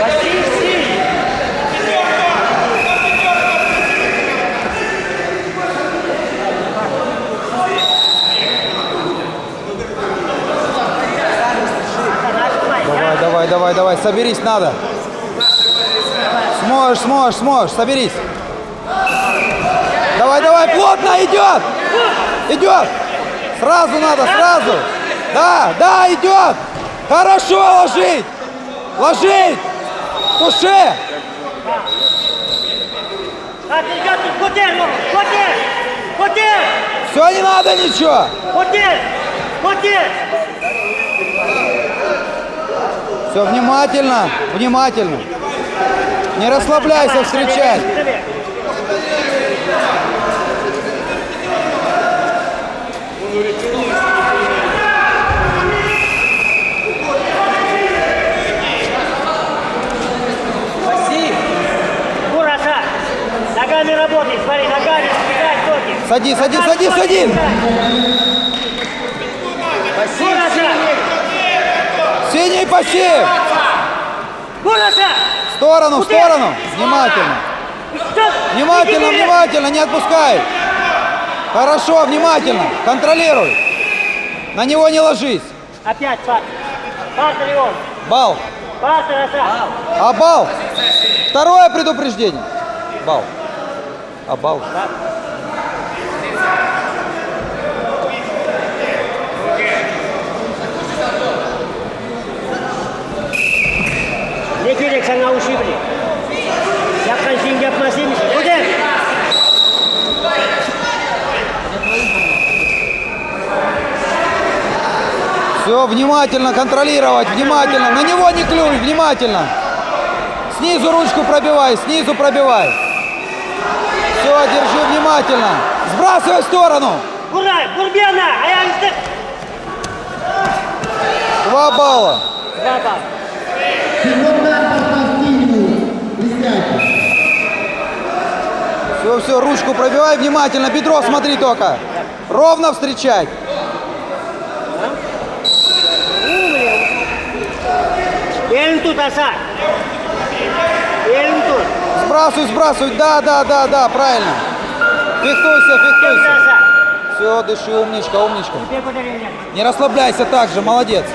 Почти все. Давай, давай, давай, давай, соберись надо. Сможешь, сможешь, сможешь, соберись. Давай, давай, плотно идет. Идет. Сразу надо, сразу. Да, да, идет. Хорошо ложить. Ложить. Туши. Все, не надо ничего. Все, внимательно, внимательно. Не расслабляйся, встречай. Ногами работай, смотри, ногами сбегать ноги. Садись, садись, Ногами садись, ноги садись. сбегать. Кураса. Синий пассив. Кураса. В сторону, в сторону. Внимательно. Внимательно, внимательно, не отпускай. Хорошо, внимательно. Контролируй. На него не ложись. Опять пас. Партер и он. Бал. Партер, Аса. А бал? Второе предупреждение. Бал. А бал? Ne o şey bile. Yapkan şeyin yapmasıymış. Kutер. Все, внимательно контролировать, внимательно. На него не клюй, внимательно. Снизу ручку пробивай, снизу пробивай. Все, держи внимательно. Сбрасывай в сторону. Bir yana. Ayağını sık. Два балла. Два бал. Все, все, ручку пробивай внимательно. Бедро смотри только. Ровно встречать. Elini tut Asa. Сбрасывай, сбрасывай. Да, да, да, да, правильно. Фехтуйся, фехтуйся. Все, дыши, умничка, умничка. Не расслабляйся так же, молодец.